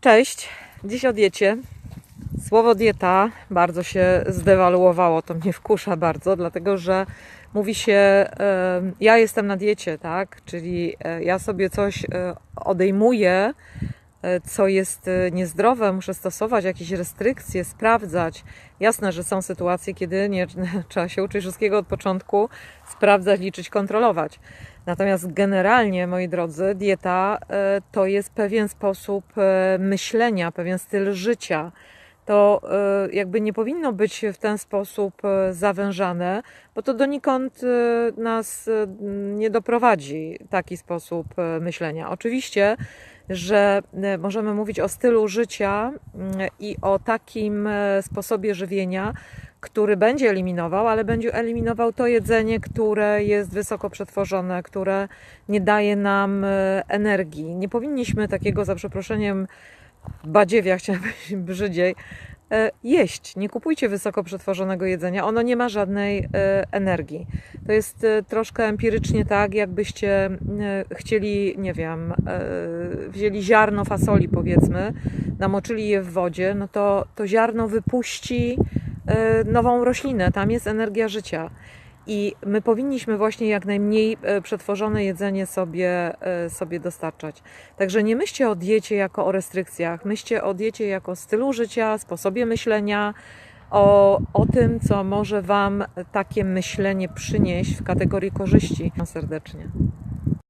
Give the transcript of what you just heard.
Cześć, dziś o diecie. Słowo dieta bardzo się zdewaluowało, to mnie wkusza bardzo, dlatego że mówi się, ja jestem na diecie, tak? Czyli e, ja sobie coś e, odejmuję, co jest e, niezdrowe, muszę stosować jakieś restrykcje, sprawdzać. Jasne, że są sytuacje, kiedy nie, trzeba się uczyć wszystkiego od początku, sprawdzać, liczyć, kontrolować. Natomiast generalnie, moi drodzy, dieta e, to jest pewien sposób e, myślenia, pewien styl życia. To e, jakby nie powinno być w ten sposób e, zawężane, bo to donikąd e, nas nie doprowadzi taki sposób myślenia. Oczywiście, że możemy mówić o stylu życia mm, i o takim sposobie żywienia, który będzie eliminował, ale będzie eliminował to jedzenie, które jest wysoko przetworzone, które nie daje nam energii. Nie powinniśmy takiego, za przeproszeniem, badziewia, chciałam powiedzieć brzydziej, e, jeść. Nie kupujcie wysoko przetworzonego jedzenia, ono nie ma żadnej e, energii. To jest e, troszkę empirycznie tak, jakbyście chcieli, nie wiem, wzięli ziarno fasoli powiedzmy, namoczyli je w wodzie, no to to ziarno wypuści nową roślinę, tam jest energia życia. I my powinniśmy właśnie jak najmniej e, przetworzone jedzenie sobie, e, sobie dostarczać. Także nie myślcie o diecie jako o restrykcjach, myślcie o diecie jako stylu życia, sposobie myślenia, o, o tym, co może Wam takie myślenie przynieść w kategorii korzyści. Serdecznie.